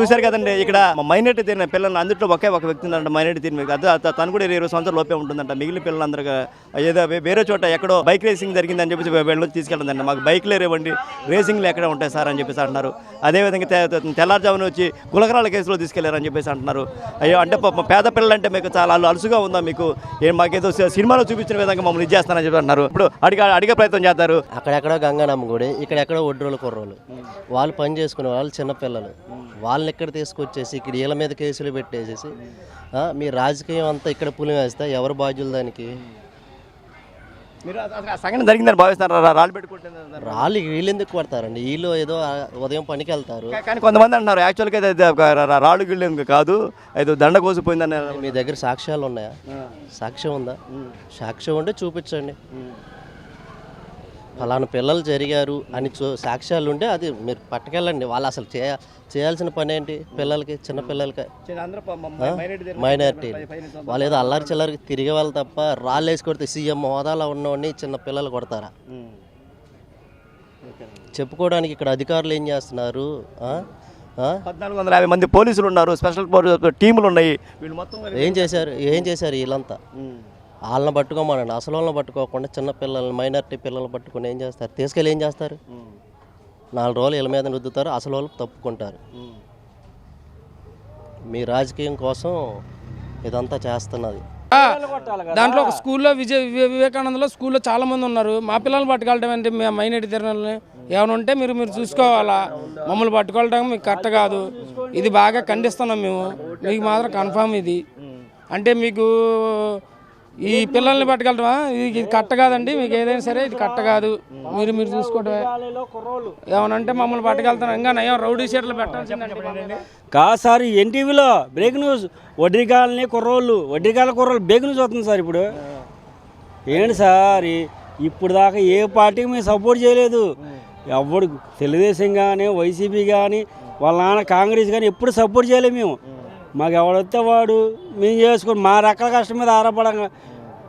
చూశారు కదండి ఇక్కడ మైనార్టీ తిరిగిన పిల్లలు అందులో ఒకే ఒక వ్యక్తి ఉందంట మైనార్టీ తిరిగిన అది తను కూడా ఇరవై సంవత్సరాల లోపే ఉంటుందంట. మిగిలిన పిల్లలందరూ ఏదో వేరే చోట ఎక్కడో బైక్ రేసింగ్ జరిగిందని చెప్పేసి వెళ్ళి తీసుకెళ్ళదండి మాకు బైక్లే రేవండి రేసింగ్లు ఎక్కడ ఉంటాయి సార్ అని చెప్పేసి అంటున్నారు. అదేవిధంగా తెల్లారుజామున వచ్చి గులకరాల కేసులో తీసుకెళ్ళారని చెప్పేసి అంటున్నారు. అయ్యో అంటే పాపం పేద పిల్లలు అంటే మీకు చాలా అలు- అలుసుగా ఉందా మీకు? మాకేదో సినిమాలో చూపించిన విధంగా మమ్మల్ని ఇది చేస్తానని చెప్పి అంటున్నారు. ఇప్పుడు అడిగే అడిగే ప్రయత్నం చేస్తారు. అక్కడెక్కడో గంగానమ్మ గుడి ఇక్కడెక్కడో ఒడ్రోలు కుర్రోలు వాళ్ళు పని చేసుకునే వాళ్ళు చిన్నపిల్లలు వాళ్ళని ఇక్కడ తీసుకొచ్చేసి ఇక్కడ వీళ్ళ మీద కేసులు పెట్టేసేసి మీ రాజకీయం అంతా ఇక్కడ పులి వేస్తే ఎవరు బాధ్యులు దానికి? మీరు సంఘటన జరిగిందని భావిస్తున్నారు? రాళ్ళు పెట్టుకుంటున్నారు? రాళ్ళు వీళ్ళు ఎందుకు కొడతారండి? వీళ్ళు ఏదో ఉదయం పనికి వెళ్తారు కానీ కొంతమంది అంటున్నారు యాక్చువల్గా రా- రాళ్ళు గిళ్ళు కాదు అది దండ కోసిపోయిందని మీ దగ్గర సాక్ష్యాలు ఉన్నాయా? సాక్ష్యం ఉందా? సాక్ష్యం ఉంటే చూపించండి. ఫలానా పిల్లలు జరిగారు అని చూ సాక్ష్యాలు ఉంటే అది మీరు పట్టుకెళ్ళండి. వాళ్ళు అసలు చేయ చేయాల్సిన పని ఏంటి? పిల్లలకి చిన్న పిల్లలకి? మైనారిటీ వాళ్ళు ఏదో అల్లరి చిల్లరికి తిరిగే వాళ్ళు తప్ప రాళ్ళు వేసి కొడితే సీఎం హోదాలో ఉన్నవాడిని చిన్న పిల్లలు కొడతారా? చెప్పుకోవడానికి ఇక్కడ అధికారులు ఏం చేస్తున్నారు? పద్నాలుగు వందల యాభై మంది పోలీసులు ఉన్నారు. స్పెషల్ టీములు ఉన్నాయి. వీళ్ళు మొత్తం ఏం చేశారు? ఏం చేశారు వీళ్ళంతా? వాళ్ళని పట్టుకోమనండి. అసలు వాళ్ళని పట్టుకోకుండా చిన్న పిల్లల్ని మైనారిటీ పిల్లల్ని పట్టుకొని ఏం చేస్తారు? తీసుకెళ్ళి ఏం చేస్తారు? నాలుగు రోజులు వీళ్ళ మీద రుద్దుతారు. అసలు వాళ్ళు తప్పుకుంటారు. మీ రాజకీయం కోసం ఇదంతా చేస్తున్నది. దాంట్లో ఒక స్కూల్లో విజయ వివే- వివేకానందలో స్కూల్లో చాలా మంది ఉన్నారు. మా పిల్లల్ని పట్టుకెళ్ళడం అంటే మేము మైనార్టీ తిరణాలని ఏమైనా ఉంటే మీరు మీరు చూసుకోవాలా? మమ్మల్ని పట్టుకెళ్ళడం మీకు కరెక్ట్ కాదు. ఇది బాగా ఖండిస్తున్నాం మేము. మీకు మాత్రం కన్ఫామ్ ఇది. అంటే మీకు ఈ పిల్లల్ని పట్టుకెళ్ళటమా? ఇది ఇది కట్ట కాదండి మీకు ఏదైనా సరే ఇది కట్ట కాదు. మీరు మీరు చూసుకోవడమే ఏమనంటే మమ్మల్ని పట్టుకెళ్తాను ఇంకా నయం రౌడీ షీట్లు పెట్టాల్సిందండి కాదు సార్ ఎన్టీవీలో బ్రేక్ న్యూస్. వడ్రికాలని కుర్రోళ్ళు వడ్రికాల కుర్రోళ్ళు బ్రేక్ న్యూస్ వస్తుంది సార్ ఇప్పుడు. ఏంటి సార్? ఇప్పుడు దాకా ఏ పార్టీకి మేము సపోర్ట్ చేయలేదు. ఎవడు తెలుగుదేశం కానీ వైసీపీ కానీ వాళ్ళ నాన్న కాంగ్రెస్ కానీ ఎప్పుడు సపోర్ట్ చేయలేము మేము. మాకు ఎవడొస్తే వాడు మేము చేసుకొని మా రకాల కష్టం మీద ఆధారపడంగా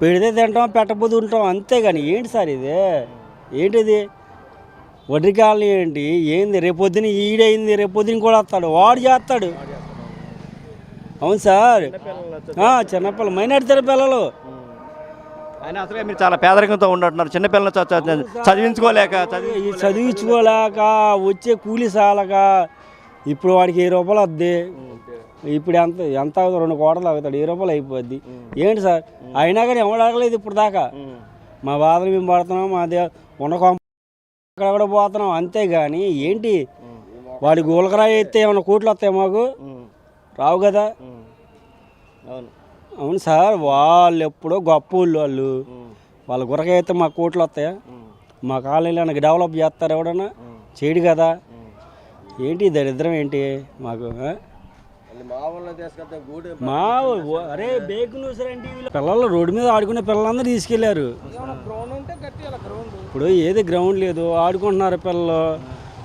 పెడితే తింటాం పెట్టబోదు ఉంటాం. అంతేగాని ఏంటి సార్ ఇది? ఏంటిది? వడ్డీ కాలనీ ఏంటి? ఏంది? రేపొద్దున ఈడైంది? రేపొద్దున కూడా వస్తాడు. వాడు చేస్తాడు. అవును సార్. చిన్నపిల్ల మైనార్టీ పిల్లలు. ఆయన అసలే మీరు చాలా పేదరికంతో ఉంటున్నారు చిన్నపిల్లలు చదివించుకోలేక చదివించుకోలేక వచ్చే కూలి సాలక ఇప్పుడు వాడికి ఏ రూపాయలు వద్ది? ఇప్పుడు ఎంత ఎంత అవుతుంది రెండు కోటలు అవుతాడు ఏ రూపాయలు అయిపోద్ది. ఏంటి సార్? అయినా కానీ ఎవడు అడగలేదు ఇప్పుడు దాకా. మా బాధలు మేము పడుతున్నాం మా దే ఉన్న కొంప అక్కడ కూడా పోతున్నాం అంతేగాని ఏంటి? వాడి గోలకరాయి అయితే ఏమైనా కోట్లు వస్తాయి మాకు? రావు కదా. అవును అవును సార్ వాళ్ళు ఎప్పుడో గొప్ప ఊళ్ళు వాళ్ళు. వాళ్ళ గురకైతే మా కోట్లు వస్తాయా? మా కాలనీలో డెవలప్ చేస్తారు ఎవడన్నా? చేయడు కదా. ఏంటి దరిద్రం ఏంటి? మాకు? మా అరే బేక్ న్యూస్ పిల్లలు రోడ్డు మీద ఆడుకునే పిల్లలందరూ తీసుకెళ్ళారు. ఇప్పుడు ఏది గ్రౌండ్ లేదు ఆడుకుంటున్నారు పిల్లలు.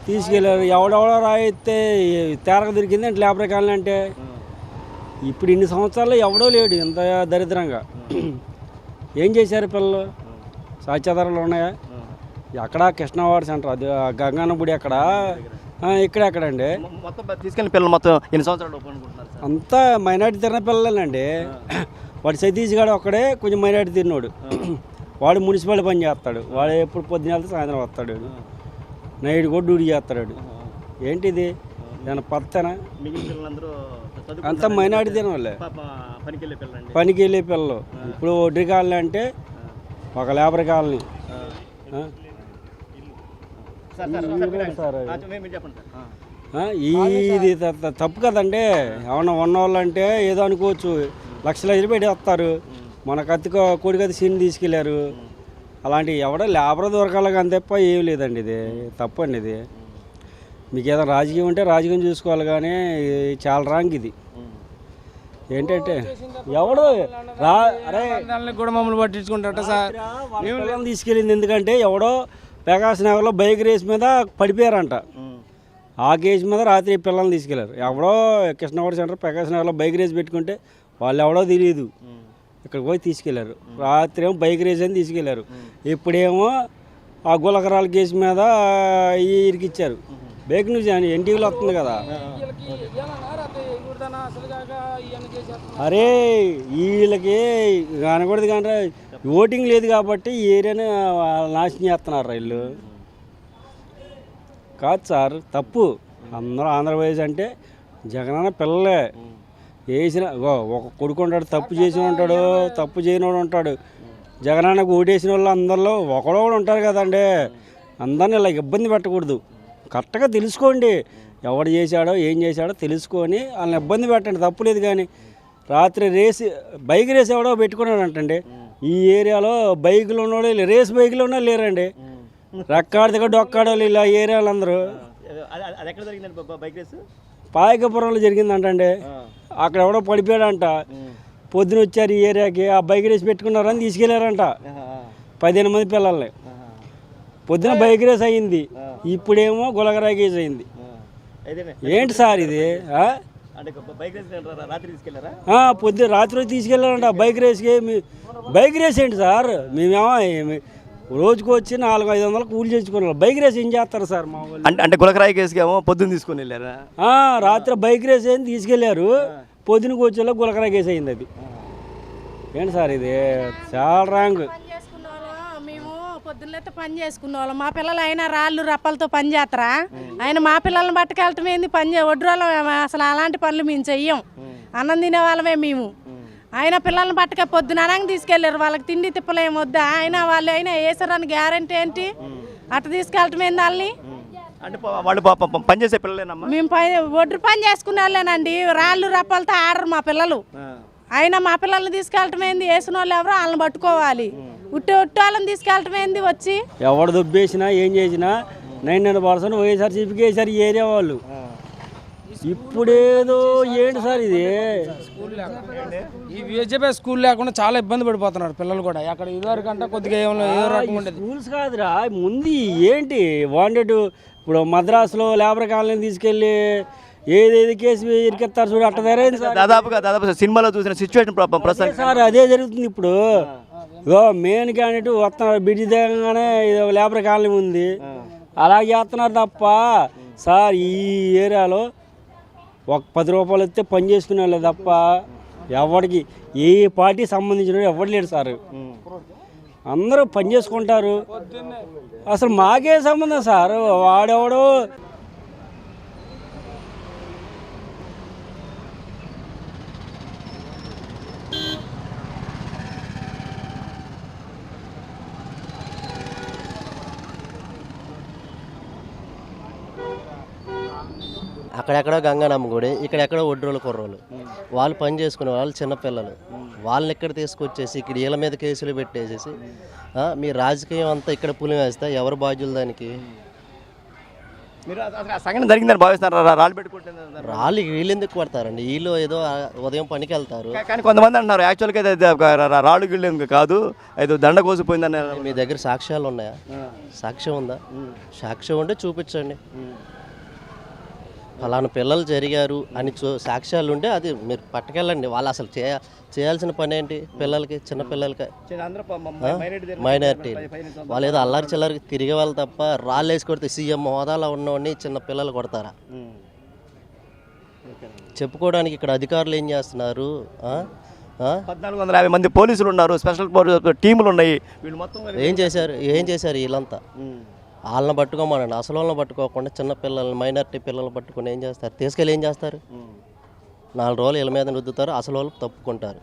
తీసుకెళ్ళారు. ఎవడెవడో రాయితే తేరక దొరికింది అంటే లేబర్ కాలనీ అంటే. ఇప్పుడు ఇన్ని సంవత్సరాల్లో ఎవడో లేడు ఇంత దరిద్రంగా. ఏం చేశారు పిల్లలు? సాక్ష్యాధారాలు ఉన్నాయా? ఎక్కడ కృష్ణవాడ సెంటర్ అది ఎక్కడ ఆ, ఇక్కడ మొత్తం తీసుకెళ్ళిన పిల్లలు మొత్తం ఎన్ని సంవత్సరాలు అంతా మైనార్టీ తిరిగిన పిల్లలేనండి. వాడు సతీష్ గాడు ఒక్కడే కొంచెం మైనార్టీ తిరిగినోడు వాడు మున్సిపాలిటీ పని చేస్తాడు. వాడు ఎప్పుడు పొద్దున వెళ్తే సాయంత్రం వస్తాడు. నైట్ కూడా డ్యూటీ చేస్తాడు. ఏంటిది? ఏమైనా పత్తనా? అంతా మైనార్టీ తిన వాళ్ళే పనికి వెళ్ళే పిల్లలండి. పనికి వెళ్ళే పిల్లలు ఇప్పుడు ఒడ్రి కాలనీ అంటే ఒక లేబర్ కాలనీ ఆ? సార్ సార్ సార్ మీరు- ఆ, మీరు చెప్పండి సార్ ఆ. ఆ, ఈ- ఇది తప్పు కదండి. ఏమన్నా ఉన్నవాళ్ళు అంటే ఏదో అనుకోవచ్చు. లక్షల పెట్టి వస్తారు మన కత్తికో కోడికత్తి సీన్ తీసుకెళ్ళారు. అలాంటి ఎవడో లేబర్ దొరకాలి కానీ తప్ప ఏం లేదండి ఇది. తప్పండి ఇది. మీకు ఏదైనా రాజకీయం ఉంటే రాజకీయం చూసుకోవాలి కానీ చాలా రాంగ్ ఇది. ఏంటంటే ఎవడు రా అరే కూడా మమ్మల్ని పట్టించుకుంటారట సార్. తీసుకెళ్ళింది ఎందుకంటే ఎవడో ప్రకాశ్ నగర్లో బైక్ రేస్ మీద పడిపోయారంట. ఆ కేసు మీద రాత్రి పిల్లల్ని తీసుకెళ్ళారు. ఎవడో కృష్ణవాడ సెంటర్ ప్రకాశ్ నగర్లో బైక్ రేస్ పెట్టుకుంటే వాళ్ళు ఎవడో తెలియదు. ఇక్కడికి పోయి తీసుకెళ్ళారు. రాత్రి ఏమో బైక్ రేస్ అని తీసుకెళ్ళారు. ఇప్పుడేమో ఆ గులకరాల కేసు మీద ఇరికిచ్చారు. బ్రేక్ న్యూస్ అని ఎన్టీవీలో వస్తుంది కదా. అరే వీళ్ళకి అనకూడదు కానీ ఓటింగ్ లేదు కాబట్టి ఈ ఏరియాని నాశనం చేస్తున్నారు రైళ్ళు. కాదు సార్ తప్పు. అందరూ ఆంధ్రప్రదేశ్ అంటే జగనన్న పిల్లలే. వేసిన ఒక కొడుకు ఉంటాడు తప్పు చేసిన ఉంటాడు తప్పు చేయనివాడు ఉంటాడు. జగనన్నకు ఓటేసిన వాళ్ళు అందరిలో ఒకడో ఒకడు ఉంటారు కదండి. అందరిని ఇలా ఇబ్బంది పెట్టకూడదు. కరెక్ట్గా తెలుసుకోండి. ఎవడు చేశాడో ఏం చేశాడో తెలుసుకొని వాళ్ళని ఇబ్బంది పెట్టండి. తప్పు లేదు కానీ రాత్రి రేస్ బైక్ రేస్ ఎవడో పెట్టుకున్నాడు అంటండి ఈ ఏరియాలో బైకులు ఉన్నవాడు రేస్ బైకులు ఉన్నా లేరండి. రెక్కాడిదిగా డొక్కాడోళ్ళు ఇలా ఏరియాలో అందరూ పాయకపురంలో జరిగిందంటండి. అక్కడ ఎవడో పడిపోయాడంట. పొద్దున వచ్చారు ఈ ఏరియాకి ఆ బైక్ రేస్ పెట్టుకున్నారని తీసుకెళ్ళారంట. పదిహేను మంది పిల్లల్ని. పొద్దున బైక్ రేస్ అయింది. ఇప్పుడేమో గులగరా కేసు అయింది ఏంటి సార్ ఇది? రేస్ రాత్రి తీసుకెళ్ళారంట బైక్ రేస్కి బైక్ రేస్ ఏంటి సార్? మేమేమో రోజుకు వచ్చి నాలుగు ఐదు వందలు కూలి చేసుకున్నాం బైక్ రేస్ ఏం చేస్తారు సార్ మా వాళ్ళు? అంటే అంటే గులకరాయి కేసుకి ఏమో పొద్దున్న తీసుకొని వెళ్ళారా? ఆ, రాత్రి బైక్ రేస్ ఏంది తీసుకెళ్ళారు. పొద్దునకి వచ్చేలా గులకరా కేసు అయింది అది. ఏంటి సార్ ఇది? చాలా రాంగ్ పని చేసుకున్న వాళ్ళం మేము పొద్దున్నైతే పని చేసుకున్న వాళ్ళం మా పిల్లలు అయినా రాళ్ళు రప్పలతో పని చేస్తారా ఆయన మా పిల్లల్ని పట్టుకెళ్ళటం ఏంది? పని చే ఒడ్రోళ్ళం అసలు అలాంటి పనులు మేము చెయ్యం. అన్నం తినే వాళ్ళమే మేము. ఆయన పిల్లల్ని పట్టుక పొద్దున అనంగా తీసుకెళ్ళారు. వాళ్ళకి తిండి తిప్పలేం వద్దా? ఆయన వాళ్ళు అయినా వేసారని గ్యారంటీ ఏంటి? అట్ట తీసుకెళ్ళటం ఏంది వాళ్ళని? అంటే వాళ్ళు పనిచేసే పిల్లలేనమ్మా? మేము పని ఒడ్రు పని చేసుకునే వాళ్ళేనండి. రాళ్ళు రప్పలతో ఆడరు మా పిల్లలు. అయినా మా పిల్లల్ని తీసుకెళ్ళటం ఏంది? వేసిన వాళ్ళు ఎవరో వాళ్ళని పట్టుకోవాలి. ఉట్టి ఉట్టి వాళ్ళని తీసుకెళ్ళటం ఏంది వచ్చి? ఎవడు దుబ్బేసినా ఏం చేసినా నైన్ హండ్రెడ్ పర్సెంట్ వైఎస్ఆర్సీపీకి వేసారు ఏరియా వాళ్ళు. ఇప్పుడేదో ఏంటి సార్ ఇది? ఈ విజయపై స్కూల్ లేకుండా చాలా ఇబ్బంది పడిపోతున్నారు పిల్లలు కూడా. అక్కడ ఇదివరకంటే కొద్దిగా ఏమో ఏదో రకంగా ఉండేది. స్కూల్స్ కాదురా ముందు ఏంటి? వాంటెడ్ ఇప్పుడు మద్రాసులో లేబర్ కాలనీ తీసుకెళ్ళి ఏదేది కేసు ఇరికెత్తారు చూడు అట్ట ధరైంది సార్. దాదాపుగా దాదాపు సినిమాలో చూసిన సిచ్యువేషన్ సార్ అదే జరుగుతుంది ఇప్పుడు. ఇగో మెయిన్ క్యాండిడేట్ వస్తున్నారు. బిడ్డి దిగంగానే ఇది ఒక లేబర్ కాలనీ ఉంది. అలా చేస్తున్నారు తప్ప సార్ ఈ ఏరియాలో ఒక పది రూపాయలు వస్తే పని చేసుకునే వాళ్ళే తప్ప ఎవరికి ఏ పార్టీ సంబంధించిన ఎవరు లేడు సార్. అందరూ పని చేసుకుంటారు. అసలు మాకే సంబంధం సార్? వాడెవడో అక్కడెక్కడో గంగానమ్మ గుడి ఇక్కడెక్కడో ఒడ్రోలు కుర్రోలు. వాళ్ళు పని చేసుకునే వాళ్ళు చిన్నపిల్లలు. వాళ్ళని ఇక్కడ తీసుకొచ్చేసి ఇక్కడ వీళ్ళ మీద కేసులు పెట్టేసేసి మీ రాజకీయం అంతా ఇక్కడ పులి వేస్తే ఎవరు బాధ్యులు దానికి? మీరు అసలు ఆ సంఘటన జరిగిందని భావిస్తున్నారు రాళ్ళు పెట్టుకుంటున్నారు. రాళ్ళు వీళ్ళు ఎందుకు పడతారండి వీళ్ళు ఏదో ఉదయం పనికి వెళ్తారు. కానీ కొంతమంది అంటున్నారు యాక్చువల్గా అయితే రాళ్ళు గిళ్ళు కాదు? ఏదో దండ కోసిపోయిందని మీ దగ్గర సాక్ష్యాలు ఉన్నాయా? సాక్ష్యం ఉందా? సాక్ష్యం ఉంటే చూపించండి. ఫలానా పిల్లలు జరిగారు అని చూ సాక్ష్యాలు ఉంటే అది మీరు పట్టుకెళ్ళండి. వాళ్ళు అసలు చేయ చేయాల్సిన పని ఏంటి? పిల్లలకి చిన్న పిల్లలకి? మైనారిటీ వాళ్ళు ఏదో అల్లరి చిల్లరికి తిరిగే వాళ్ళు తప్ప రాళ్ళు వేసి కొడితే సీఎం హోదాలో ఉన్నవాడిని చిన్న పిల్లలు కొడతారా? చెప్పుకోవడానికి ఇక్కడ అధికారులు ఏం చేస్తున్నారు? పద్నాలుగు వందల యాభై మంది పోలీసులు ఉన్నారు. స్పెషల్ టీములు ఉన్నాయి. వీళ్ళు మొత్తం ఏం చేశారు? ఏం చేశారు వీళ్ళంతా? వాళ్ళని పట్టుకోమనండి. అసలు వాళ్ళని పట్టుకోకుండా చిన్న పిల్లల్ని మైనారిటీ పిల్లల్ని పట్టుకొని ఏం చేస్తారు? తీసుకెళ్ళి ఏం చేస్తారు? నాలుగు రోజులు వీళ్ళ మీద రుద్దుతారు. అసలు వాళ్ళు తప్పుకుంటారు.